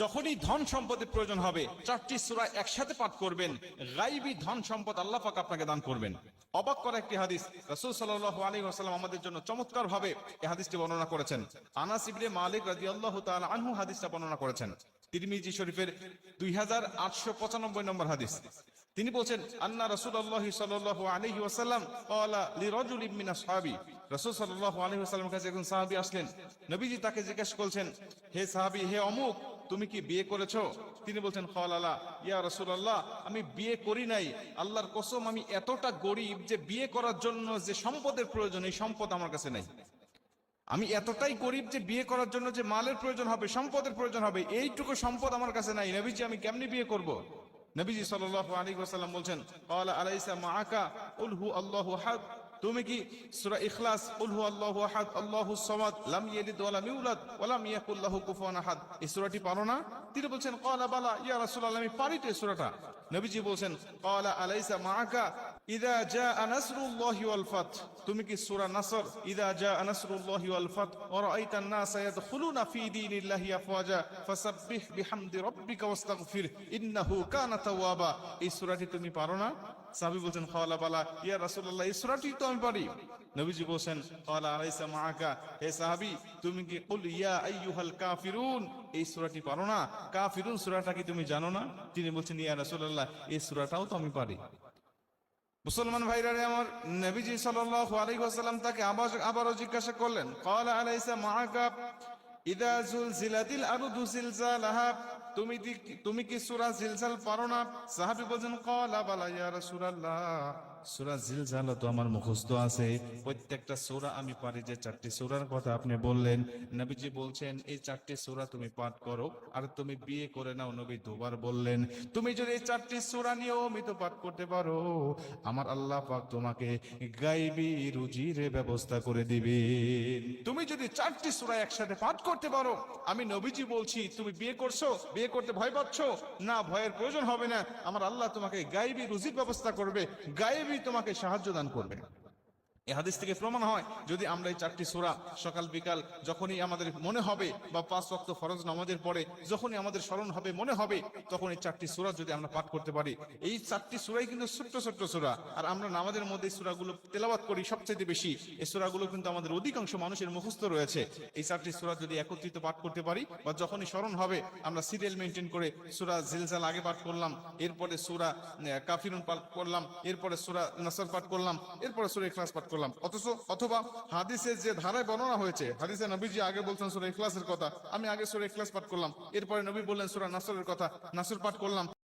যখনই ধন সম্পদের প্রয়োজন হবে, চারটি সূরা একসাথে পাঠ করবেন, গাইবী ধন সম্পদ আল্লাহ পাক আপনাকে দান করবেন। অবাক করা একটি হাদিস, রাসূল সাল্লাল্লাহু আলাইহি ওয়াসাল্লাম আমাদের জন্য চমৎকার ভাবে এই হাদিসটি বর্ণনা করেছেন। আনাস ইবনে মালিক রাদিয়াল্লাহু তাআলা আনহু হাদিসটা বর্ণনা করেছেন। তিরমিজি শরীফের 2895 নম্বর হাদিস। তিনি বলছেন, আন্না রাসূলুল্লাহ সাল্লাল্লাহু আলাইহি ওয়াসাল্লাম ক্বালা লিরাজুলিন মিন আসহাবি। রাসূল আলাইহি ওয়াসাল্লামের কাছে একজন সাহাবী আসলেন। নবীজি তাকে জিজ্ঞেস করছেন হে সাহাবী, হে অমুক তুমি কি বিয়ে করেছ? তিনি বলছেন আলা ইয়া রাসূলুল্লাহ, আমি বিয়ে করি নাই। আল্লাহর কসম, আমি এতটা গরিব যে বিয়ে করার জন্য যে সম্পদের প্রয়োজন, এই সম্পদ আমার কাছে নাই। আমি এতটাই গরিব যে বিয়ে করার জন্য যে মালের প্রয়োজন হবে, সম্পদের প্রয়োজন হবে, এইটুকু সম্পদ আমার কাছে নাই। নবীজি, আমি কেমনি বিয়ে করব? নবীজি সাল্লাল্লাহু আলাইহি ওয়াসাল্লাম বলছেন আলাইসা আল্লাহু তুমি কি সূরা ইখলাস কুল হু আল্লাহু আহাদ আল্লাহুস সামাদ, লাম ইয়ালিদ ওয়া ইউলাদ ওয়া লাম কুফুয়ান আহাদ এই সূরাটি পারো না? তিনি বলছেন, ক্বালা বালা, ইয়া রাসূলুল্লাহ, আমি পারি তো এই সূরাটা নবীজি বলছেন, ক্বালা আলাইসা মাআকা, ইদা জাআ নাসরুল্লাহি ওয়াল ফাত তুমি কি সূরা নাসর, ইদা জাআ নাসরুল্লাহি ওয়াল ফাত ওয়া রাআইতান নাসা ইয়াদখুলুনা ফি দীনিল্লাহি আফওয়াজা ফাসাব্বিহ বিহামদি রাব্বিকা ওয়াস্তাগফির ইন্নাহু কানা তাওয়াবা এই সূরাটি তুমি পারো না? সাহাবী বলছেন খাওয়ালা বালা, ইয়া রাসূলুল্লাহ, এই তো আমি পারি নবীজি বলছেন ক্বালা আলাইসা মাআকা। হে সাহাবী, তুমি কি কুল ইয়া আইয়ুহাল কাফিরুন? এই সুরাটি পারো না। কাফিরুন সুরাটা কি তুমি জানো না? তিনি বলছেন, ইয়া রাসূলুল্লাহ, এই সুরাটাও তো আমি পারি মুসলমান ভাইরা আমার, নবীজি সাল্লাল্লাহু আলাইহি ওয়াসাল্লাম তাকে আবার আবারও জিজ্ঞাসা করলেন ক্বালা আলাইসা মাআকা? ইদা জুলজিলাতিল আরদু জিলজালাহা। তুমি তুমি কি সূরা জিলজাল পারো না? সাহাবী বলেন ক্বালা বালা ইয়া রাসূলুল্লাহ। সূরা জিলজাল তো আমার মুখস্থ আছে। প্রত্যেকটা সূরা আমি পারি যে চারটি সূরার কথা আপনি বললেন। নবীজি বলছেন, এই চারটি সূরা তুমি পাঠ করো আর তুমি বিয়ে করে নাও, নবী দুবার বললেন। তুমি যদি এই চারটি সুরা নিয়মিত পাঠ করতে পারো, আমার আল্লাহ পাক তোমাকে গাইবি রুজির ব্যবস্থা করে দিবেন তুমি যদি চারটি সূরা একসাথে পাঠ করতে পারো, আমি নবীজি বলছি, তুমি বিয়ে করছ, বিয়ে করতে ভয় পাচ্ছ? না, ভয়ের প্রয়োজন হবে না। আমার আল্লাহ তোমাকে গাইবি, রুজির ব্যবস্থা করবে। গাইবি তোমাকে সাহায্য দান করবে এই হাদিস থেকে প্রমাণ হয়, যদি আমরা এই চারটি সূরা সকাল, বিকাল যখনই আমাদের মনে হবে বা পাঁচ ওয়াক্ত ফরজ নামাজের পরে যখনই আমাদের স্মরণ হবে, মনে হবে, তখন এই চারটি সূরা যদি আমরা পাঠ করতে পারি। এই চারটি সূরাই কিন্তু ছোট্ট ছোট্ট সূরা। আর আমরা নামাজের মধ্যে এই সূরাগুলো তেলাওয়াত করি সবচেয়ে বেশি। এই সূরাগুলো কিন্তু আমাদের অধিকাংশ মানুষের মুখস্থ রয়েছে। এই চারটি সূরা যদি একত্রিত পাঠ করতে পারি বা যখনই স্মরণ হবে, আমরা সিরিয়াল মেনটেন করে সূরা জিলজাল আগে পাঠ করলাম, এরপরে সূরা কাফিরুন পাঠ করলাম, এরপরে সূরা নাসর পাঠ করলাম, এরপরে সূরা ইখলাস পাঠ করলাম। অথচ, অথবা হাদিসের যে ধারায় বর্ণনা হয়েছে, হাদিসে নবীজি আগে বলছেন সুরে ইখলাসের কথা, আমি আগে সুরে ইখলাস পাঠ করলাম, এরপরে নবী বললেন সুরা নাসরের কথা, নাসর পাঠ করলাম।